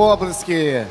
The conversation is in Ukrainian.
Облески